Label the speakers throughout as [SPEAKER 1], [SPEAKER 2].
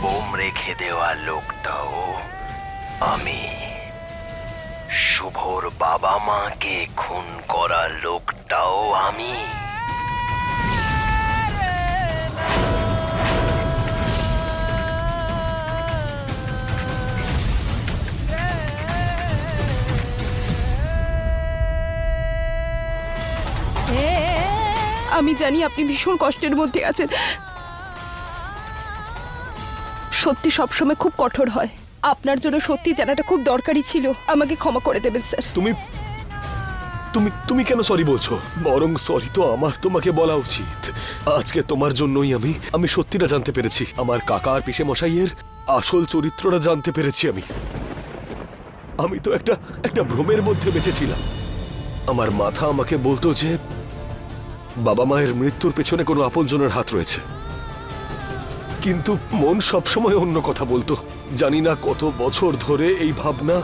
[SPEAKER 1] Bomb রেখে দেওয়া লোকটাও আমি শুভর বাবা মাকে খুন করা লোকটাও আমি।
[SPEAKER 2] আমি জানি আপনি ভীষণ কষ্টের মধ্যে আছেন। সত্যি সবসময় খুব কঠোর হয়। আপনার জন্য সত্যি জানাটা খুব দরকারি ছিল। আমাকে ক্ষমা করে দেবেন, স্যার।
[SPEAKER 3] তুমি তুমি তুমি কেন সরি বলছো? বরং সরি তো আমার, তোমাকে বলা উচিত। আজকে তোমার জন্যই আমি আমি সত্যিটা জানতে পেরেছি। আমার কাকা আর পিসে মশাইয়ের আসল চরিত্রটা জানতে পেরেছি আমি। আমি তো একটা একটা ভ্রমের মধ্যে বেঁচেছিলাম। আমার মাথা আমাকে বলতো যে, বাবা মায়ের মৃত্যুর পেছনে কোনো আপনজনের হাত রয়েছে। কিন্তু মন সবসময় অন্য কথা বলতো। জানি না কত বছর ধরে এই ভাবনা,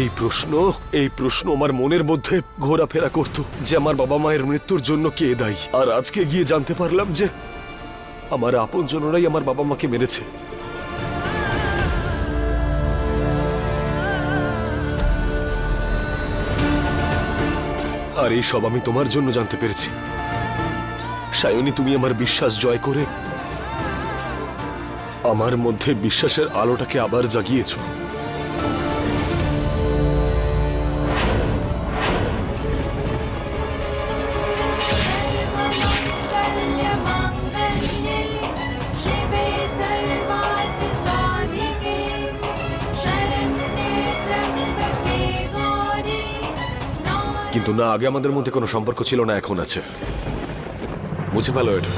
[SPEAKER 3] এই প্রশ্ন এই প্রশ্ন আমার মনের মধ্যে ঘোরাফেরা করত যে আমার বাবা মায়ের মৃত্যুর জন্য কে দায়ী। আর আজকে গিয়ে জানতে পারলাম যে আমার আপনজনরাই আমার বাবা মাকে মেরেছে। আর এই সব আমি তোমার জন্য জানতে পেরেছি। সায়নী, তুমি আমার বিশ্বাস জয় করে আমার মধ্যে বিশ্বাসের আলোটাকে আবার জাগিয়েছ। কিন্তু না, আগে আমাদের মধ্যে কোনো সম্পর্ক ছিল না, এখন আছে। বুঝে ভালো এটা।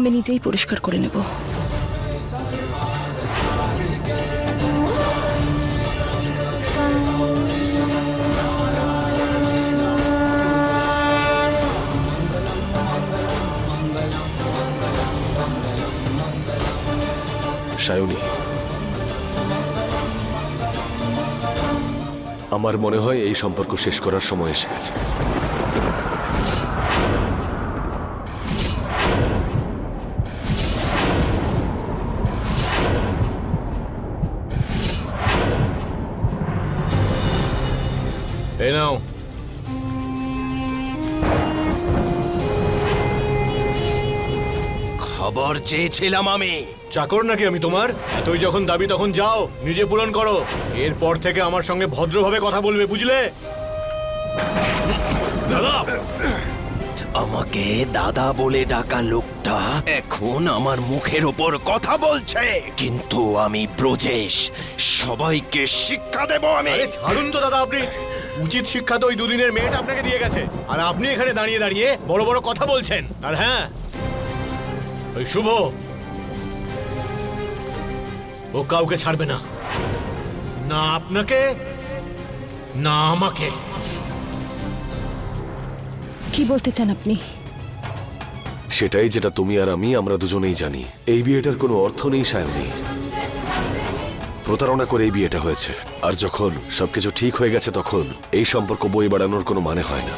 [SPEAKER 2] আমি নিজেই পরিষ্কার করে নেব।
[SPEAKER 3] আমার মনে হয় এই সম্পর্ক শেষ করার সময় এসে গেছে।
[SPEAKER 1] চেয়েছিলাম আমি।
[SPEAKER 4] চাকর নাকি আমি তোমার? এতই যখন দাবি তখন যাও নিজে পূরণ করো। এরপর থেকে আমার সঙ্গে ভদ্রভাবে কথা বলবে বুঝলে?
[SPEAKER 1] আমাকে দাদা বলে ডাকা লোকটা এখন আমার মুখের ওপর কথা বলছে। কিন্তু আমি ব্রজেশ সবাইকে শিক্ষা দেব আমি।
[SPEAKER 4] আরে ছাড়ুন তো দাদা আপনি। উচিত শিক্ষা তো ওই দুদিনের মেয়েটা আপনাকে দিয়ে গেছে। আর আপনি এখানে দাঁড়িয়ে দাঁড়িয়ে বড় বড় কথা বলছেন। আর হ্যাঁ শুভ। ও কাউকে ছাড়বে না। না আপনাকে না আমাকে।
[SPEAKER 2] কি বলতে চান আপনি?
[SPEAKER 3] সেটাই যেটা তুমি আর আমি আমরা দুজনেই জানি। এই বিয়েটার কোনো অর্থ নেই সায়নী প্রতারণা করে এই বিয়েটা হয়েছে। আর যখন সবকিছু ঠিক হয়ে গেছে তখন এই সম্পর্ক বই বাড়ানোর কোনো মানে হয় না।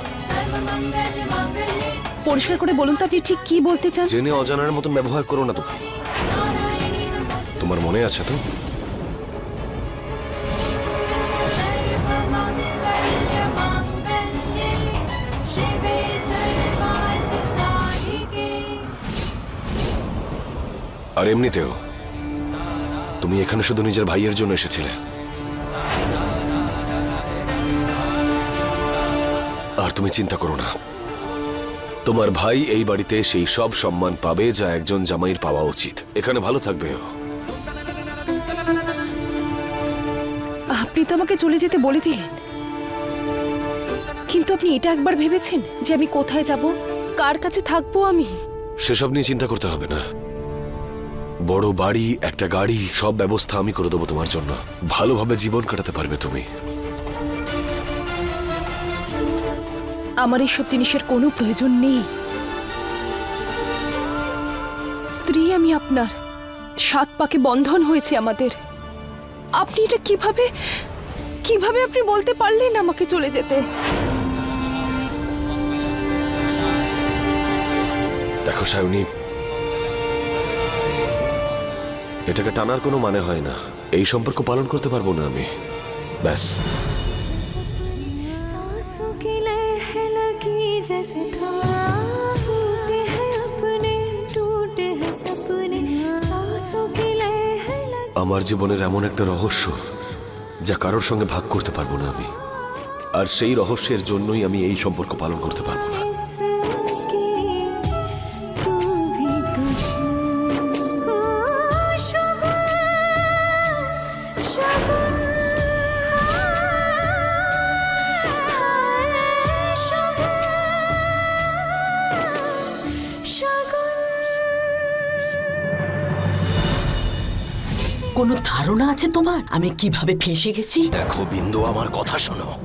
[SPEAKER 2] পরিষ্কার করে বলুন তো, আপনি ঠিক কি বলতে চান?
[SPEAKER 3] জেনে অজানার মতন ব্যবহার করো না
[SPEAKER 5] তো।
[SPEAKER 3] তোমার মনে আছে তো? আর এমনিতেও, তুমি এখানে শুধু নিজের ভাইয়ের জন্য এসেছিলে। আর তুমি চিন্তা করো না। তোমার ভাই এই বাড়িতে সেই সব সম্মান পাবে যা একজন জামাইয়ের পাওয়া উচিত। এখানে ভালো থাকবে ও।
[SPEAKER 2] আপনি তো আমাকে চলে যেতে বলে দিলেন। কিন্তু আপনি এটা একবার ভেবেছেন যে আমি কোথায় যাব? কার কাছে থাকব আমি?
[SPEAKER 3] সেসব নিয়ে চিন্তা করতে হবে না। বড় বাড়ি একটা গাড়ি সব ব্যবস্থা আমি করে দেবো তোমার জন্য। ভালোভাবে জীবন কাটাতে পারবে তুমি।
[SPEAKER 2] আমার এইসব জিনিসের কোনো প্রয়োজন নেই। স্ত্রী আমি আপনার। সাত পাকে বন্ধন হয়েছে আমাদের। আপনি এটা কীভাবে কীভাবে আপনি বলতে পারলেন আমাকে চলে যেতে?
[SPEAKER 3] দেখো সায়নী এটাকে টানার কোনো মানে হয় না। এই সম্পর্ক পালন করতে পারব না আমি। ব্যাস। আমার জীবনের এমন একটা রহস্য যা কারোর সঙ্গে ভাগ করতে পারব না আমি। আর সেই রহস্যের জন্যই আমি এই সম্পর্ক পালন করতে পারব না।
[SPEAKER 6] কোনো ধারণা আছে তোমার? আমি কীভাবে ফেসে গেছি?
[SPEAKER 1] দেখো বিন্দু আমার কথা শোনো।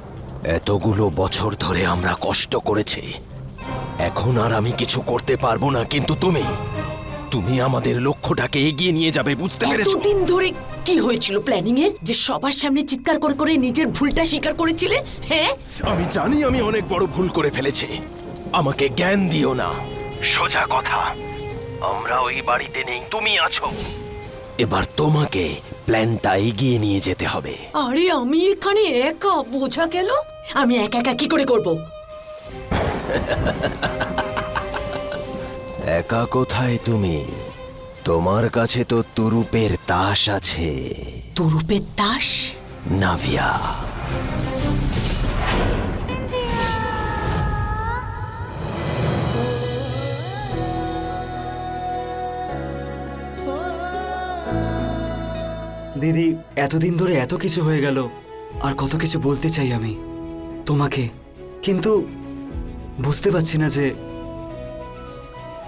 [SPEAKER 1] এতগুলো বছর ধরে আমরা কষ্ট করেছি। এখন আর আমি কিছু করতে পারব না কিন্তু তুমি তুমি আমাদের লক্ষ্যটাকে এগিয়ে নিয়ে যাবে বুঝতে পেরেছ?
[SPEAKER 6] এতদিন ধরে কি হয়েছিল প্ল্যানিং এর? যে সবার সামনে চিৎকার করে করে নিজের ভুলটা স্বীকার করেছিলে? হ্যাঁ?
[SPEAKER 1] আমি জানি আমি অনেক বড় ভুল করে ফেলেছি। আমাকে জ্ঞান দিও না। সোজা কথা আমরা ওই বাড়িতে নেই তুমি আছো। এবার তোমাকে প্ল্যানটা এগিয়ে নিয়ে যেতে হবে।
[SPEAKER 6] আরে আমি এখানে একা? বোঝা গেল? আমি একা একা কি করে করব?
[SPEAKER 1] একা কোথায় তুমি? তোমার কাছে তো তুরুপের তাস আছে।
[SPEAKER 6] তুরুপের তাস?
[SPEAKER 1] নাভিয়া।
[SPEAKER 7] দিদি এতদিন ধরে এত কিছু হয়ে গেল। আর কত কিছু বলতে চাই আমি তোমাকে। কিন্তু বুঝতে পারছি না যে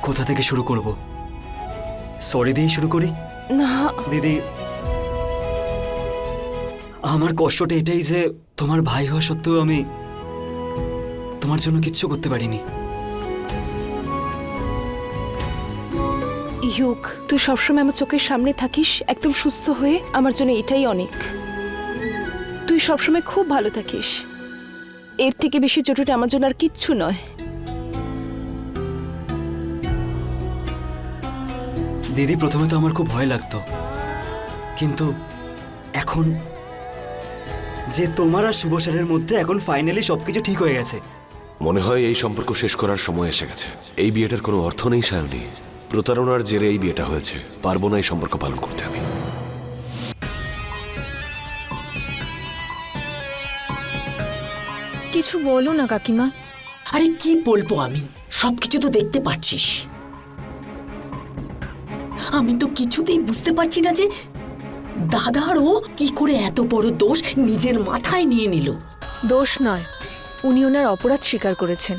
[SPEAKER 7] কোথা থেকে শুরু করব। সরি দিয়েই শুরু করি।
[SPEAKER 2] না।
[SPEAKER 7] দিদি আমার কষ্টটা এটাই যে তোমার ভাই হওয়া সত্ত্বেও আমি তোমার জন্য কিচ্ছু করতে পারিনি।
[SPEAKER 2] ইউক তুই সবসময় আমার চোখের সামনে থাকিস একদম সুস্থ হয়ে আমার জন্য এটাই অনেক। তুই সবসময় খুব ভালো থাকিস। এর থেকে বেশি চোটটা আমার জন্য আর কিচ্ছু নয়।
[SPEAKER 7] দিদি প্রথমে তো আমার খুব ভয় লাগতো। কিন্তু এখন যে তোমার আর শুভ স্যারের মধ্যে এখন ফাইনালি সবকিছু ঠিক হয়ে গেছে।
[SPEAKER 3] মনে হয় এই সম্পর্ক শেষ করার সময় এসে গেছে। এই বিয়েটার কোনো অর্থ নেই সায়নী। প্রতারণার জেরে এই বিয়েটা হয়েছে। পারব না এই সম্পর্ক পালন করতে আমি।
[SPEAKER 8] কিছু বলো না কাকিমা।
[SPEAKER 6] আরে কি বলব আমি? সবকিছু তো দেখতে পাচ্ছিস। আমি তো কিছুতেই বুঝতে পারছি না যে দাদারও কি করে এত বড় দোষ নিজের মাথায় নিয়ে নিল।
[SPEAKER 8] দোষ নয় উনি ওনার অপরাধ স্বীকার করেছেন।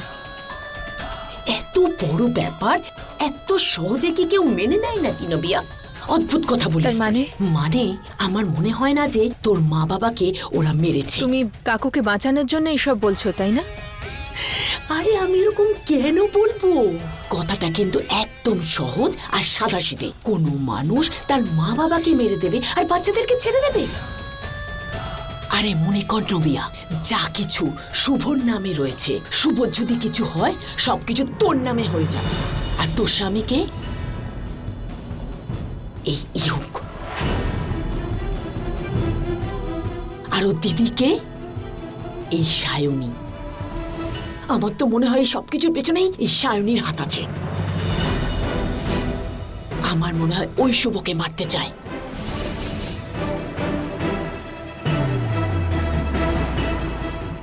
[SPEAKER 6] এত বড় ব্যাপার? এত সহজে কি কেউ মেনে নেয় নাকি নবিয়া? অদ্ভুত কথা বলিস
[SPEAKER 8] তার মানে?
[SPEAKER 6] মানে আমার মনে হয় না যে তোর মা বাবাকে ওরা মেরেছে।
[SPEAKER 8] তুমি কাকুকে বাঁচানোর জন্য এসব বলছো তাই না?
[SPEAKER 6] আরে আমি এরকম কেন বলব? কথাটা কিন্তু একদম সহজ আর সাদাসিধে। কোনো মানুষ তার মা বাবাকে মেরে দেবে আর বাচ্চাদেরকে ছেড়ে দেবে। আরে মনে কর নবিয়া যা কিছু শুভর নামে রয়েছে শুভ যদি কিছু হয় সবকিছু তোর নামে হয়ে যাবে। আর তোর স্বামীকে? এই ইহুক। আর ওর দিদিকে? এই সায়নী। আমার তো মনে হয় সবকিছুর পেছনেই এই সায়নীর হাত আছে। আমার মনে হয় ওই শুভকে মারতে চায়।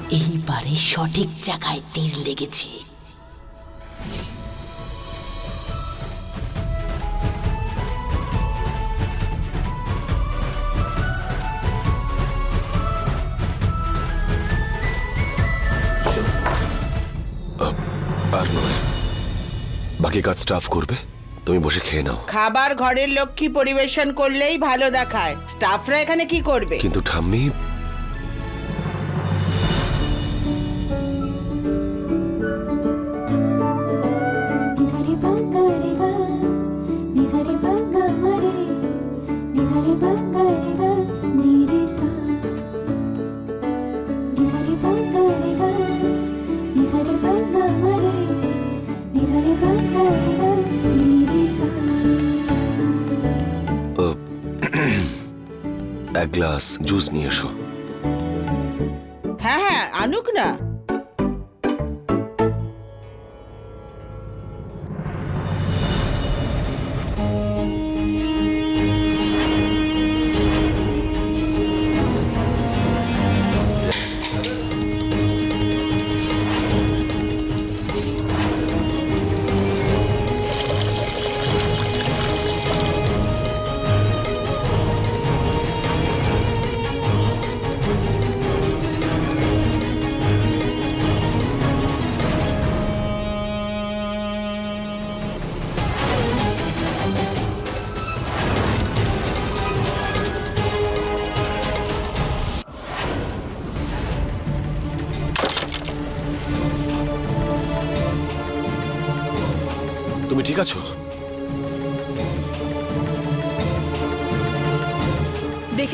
[SPEAKER 6] এইবারে সঠিক জায়গায় তীর লেগেছে।
[SPEAKER 3] বাকি কাজ স্টাফ করবে? তুমি বসে খেয়ে নাও।
[SPEAKER 9] খাবার ঘরের লক্ষ্মী পরিবেশন করলেই ভালো দেখায়। স্টাফরা এখানে কি করবে?
[SPEAKER 3] কিন্তু ঠাম্মি গ্লাস জুস নিয়ে এসো।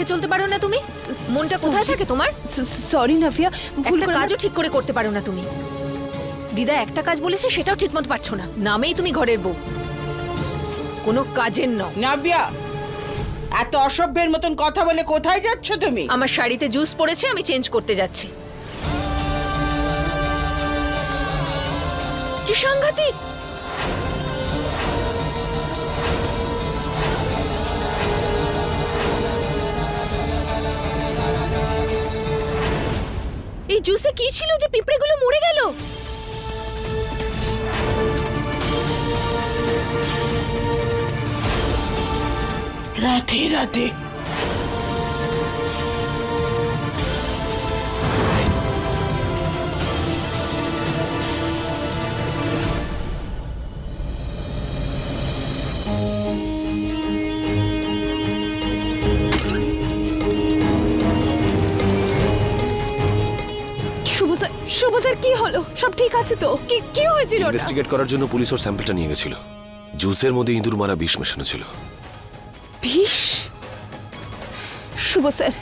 [SPEAKER 8] দেখে চলতে পারো না তুমি? মনটা কোথায় থাকে তোমার?
[SPEAKER 2] সরি ভুল
[SPEAKER 8] একটা
[SPEAKER 2] করে
[SPEAKER 8] কাজও ঠিক করে করতে পারো না তুমি। দিদা একটা কাজ বলেছে সেটাও ঠিকমতো পারছ না। নামেই তুমি ঘরের বউ। কোনো কাজের ন
[SPEAKER 9] নাবিয়া এত অসভ্যের মতন কথা বলে কোথায় যাচ্ছ তুমি?
[SPEAKER 8] আমার শাড়িতে জুস পড়েছে আমি চেঞ্জ করতে যাচ্ছি। কি সাংঘাতিক! এই জুসে কি ছিল যে পিঁপড়েগুলো মরে গেল?
[SPEAKER 9] রাতে রাতে
[SPEAKER 2] হলো সব ঠিক আছে তো। কি কি হয়েছিল?
[SPEAKER 3] ইনভেস্টিগেট করার জন্য পুলিশ ওর স্যাম্পলটা নিয়ে গেছিল। জুসের মধ্যে ইঁদুর মারা বিষ মেশানো ছিল।
[SPEAKER 2] বিষ? শুভ স্যার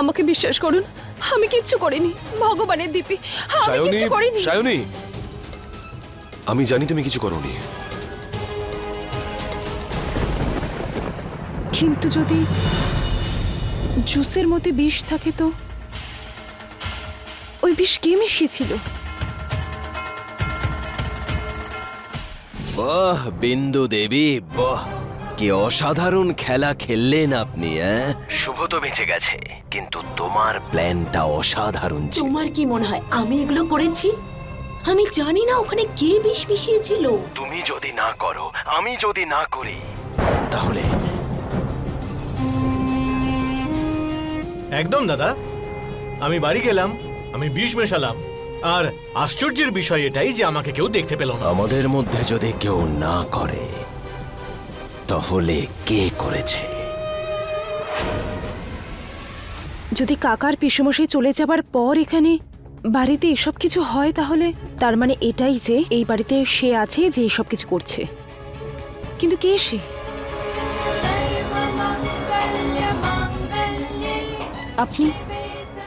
[SPEAKER 2] আমাকে বিশ্বাস করুন আমি কিচ্ছু করিনি। ভগবানের দিপি আমি কিচ্ছু করিনি।
[SPEAKER 3] সায়নী! আমি জানি তুমি কিছু করোনি।
[SPEAKER 2] কিন্তু যদি জুসের মধ্যে বিষ থাকে তো? ওই বিষ কে মিশিয়েছিল?
[SPEAKER 1] বাহ বিন্দু দেবী বাহ। কি অসাধারণ খেলা খেললেন আপনি হ্যাঁ শুভ তো বেঁচে গেছে কিন্তু তোমার প্ল্যানটা অসাধারণ ছিল।
[SPEAKER 6] তোমার কি মনে হয় আমি এগুলো করেছি? আমি জানি না ওখানে কে বিষ মিশিয়েছিল।
[SPEAKER 1] তুমি যদি না করো আমি যদি না করি তাহলে?
[SPEAKER 4] একদম দাদা আমি বাড়ি গেলাম আমি বিষ মেশালাম। আর আশ্চর্যের বিষয় এটাই যে আমাকে কেউ দেখতে পেল না।
[SPEAKER 1] আমাদের মধ্যে যদি কেউ না করে তাহলে কে করেছে?
[SPEAKER 2] যদি কাকার পিসমশাই চলে যাবার পর এখানে বাড়িতে এসব কিছু হয় তাহলে? তার মানে এটাই যে এই বাড়িতে সে আছে যে এসব কিছু করছে। কিন্তু কে সে? আপনি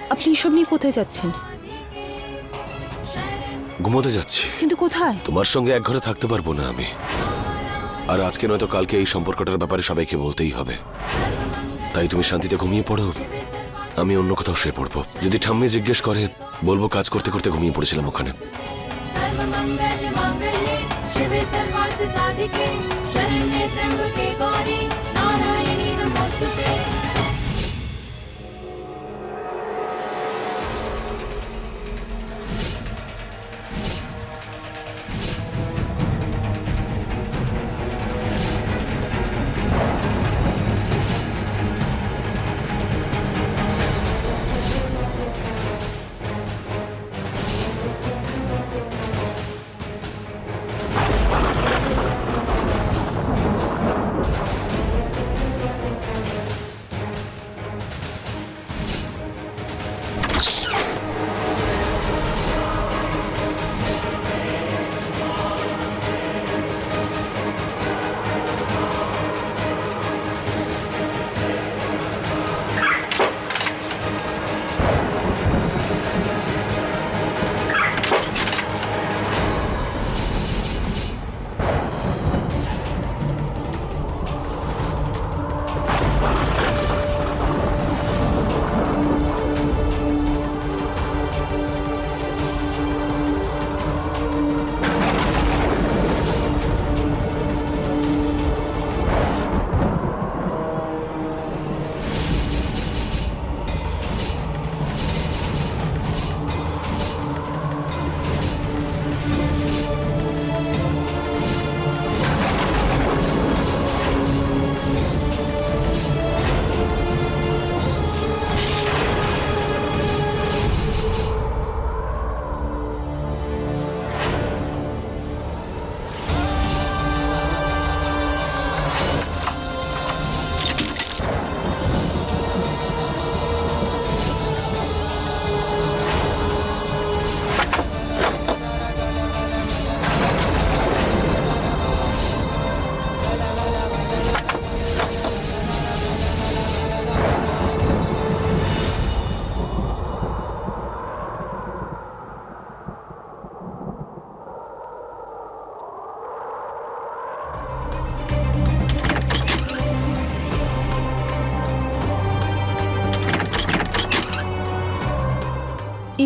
[SPEAKER 2] আপনি এসব নিয়ে কোথায় যাচ্ছেন?
[SPEAKER 3] ঘুমোতে যাচ্ছি
[SPEAKER 2] কিন্তু কোথায়
[SPEAKER 3] তোমার সঙ্গে এক ঘরে থাকতে পারবো না আমি আর আজকে নয়তো কালকে এই সম্পর্কটার ব্যাপারে সবাইকে বলতেই হবে তাই তুমি শান্তিতে ঘুমিয়ে পড়ো আমি অন্য কোথাও শুয়ে পড়বো যদি ঠাম্মি জিজ্ঞেস করে বলবো কাজ করতে করতে ঘুমিয়ে পড়েছিলাম ওখানে
[SPEAKER 5] सर्वमङ्गल माङ्गल्ये शिवे सर्वार्थ साधिके शरण्ये त्र्यम्बके गौरी नारायणी नमोऽस्तुते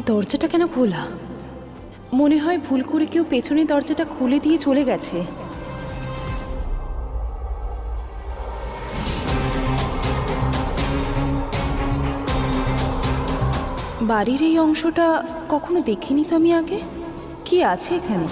[SPEAKER 2] দরজাটা কেন খোলা? মনে হয় ভুল করে কেউ পেছনে দরজাটা খুলে দিয়ে চলে গেছে। বাড়ির এই অংশটা কখনো দেখিনি তো আমি আগে? কি আছে এখানে?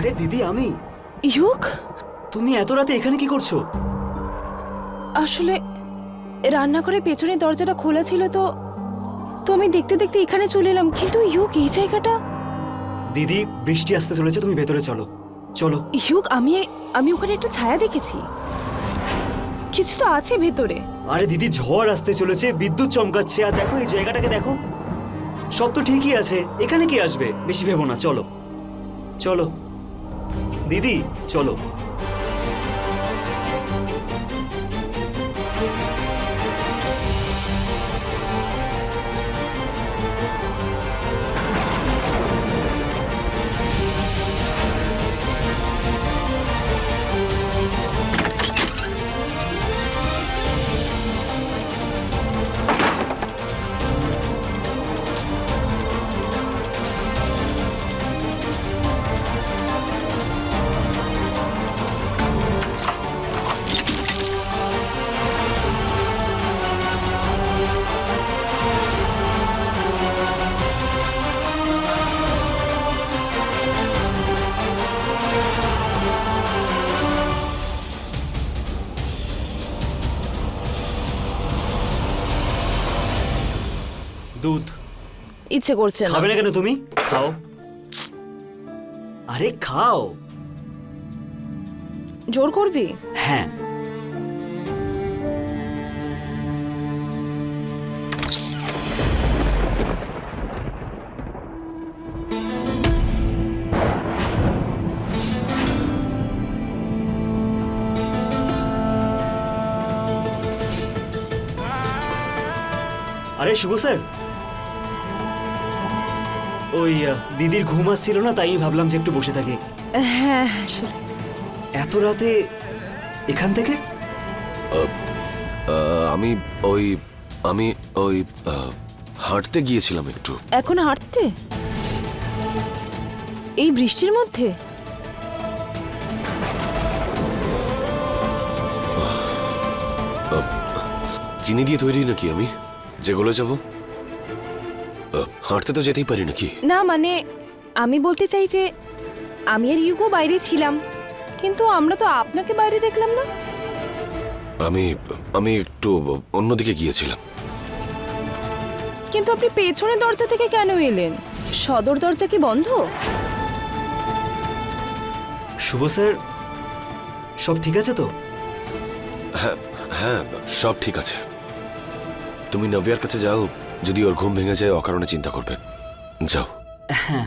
[SPEAKER 7] আরে দিদি আমি।
[SPEAKER 2] ইউক
[SPEAKER 7] তুমি এত রাতে এখানে কি করছ?
[SPEAKER 2] আসলে রান্না করে পেছনের দরজাটা খোলা ছিল তো তো আমি দেখতে দেখতে এখানে চলে এলাম। কিন্তু ইউক এই জায়গাটা?
[SPEAKER 7] দিদি বৃষ্টি আসতে চলেছে তুমি ভেতরে চলো। চলো।
[SPEAKER 2] ইউক আমি আমি ওখানে একটা ছায়া দেখেছি। কিছু তো আছে ভেতরে।
[SPEAKER 7] আরে দিদি ঝড় আসতে চলেছে বিদ্যুৎ চমকাচ্ছে আর দেখো এই জায়গাটাকে দেখো। সব তো ঠিকই আছে এখানে কি আসবে? বেশি ভেবো না চলো। চলো। দিদি চলো। দুধ।
[SPEAKER 2] ইচ্ছে করছে না।
[SPEAKER 7] খাবে না কেন তুমি? খাও। আরে খাও।
[SPEAKER 2] জোর করবি?
[SPEAKER 7] হ্যাঁ। আরে শুভ স্যার ওই দিদির ঘুম আসছিল না তাই ভাবলাম যে একটু বসে থাকি।
[SPEAKER 2] হ্যাঁ আসলে।
[SPEAKER 7] এত রাতে এখান থেকে?
[SPEAKER 3] আমি ওই আমি ওই হাঁটতে গিয়েছিলাম একটু।
[SPEAKER 2] এখন হাঁটতে? এই বৃষ্টির মধ্যে?
[SPEAKER 3] চিনি দিয়ে তৈরি নাকি আমি? যেগুলো যাব? হাঁটতে তো যেতেই পারি নাকি?
[SPEAKER 2] না মানে আমি বলতে চাই যে আমি আর ইউগো বাইরে ছিলাম কিন্তু আমরা তো আপনাকে বাইরে দেখলাম না।
[SPEAKER 3] আমি আমি একটু অন্যদিকে গিয়েছিলাম।
[SPEAKER 2] কিন্তু আপনি পেছনের দরজা থেকে কেন এলেন? সদর দরজা কি বন্ধ?
[SPEAKER 7] শুভ স্যার সব ঠিক আছে তো?
[SPEAKER 3] হ্যাঁ হ্যাঁ সব ঠিক আছে। তুমি নবিয়ার কাছে যাও। যদি ওর ঘুম ভেঙে যায় অকারণে চিন্তা করবে। যাও।
[SPEAKER 7] হ্যাঁ।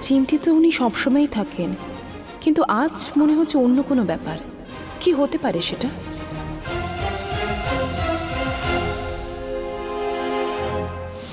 [SPEAKER 2] চিন্তিত উনি সবসময়ই থাকেন কিন্তু আজ মনে হচ্ছে অন্য কোনো ব্যাপার। কি হতে পারে সেটা?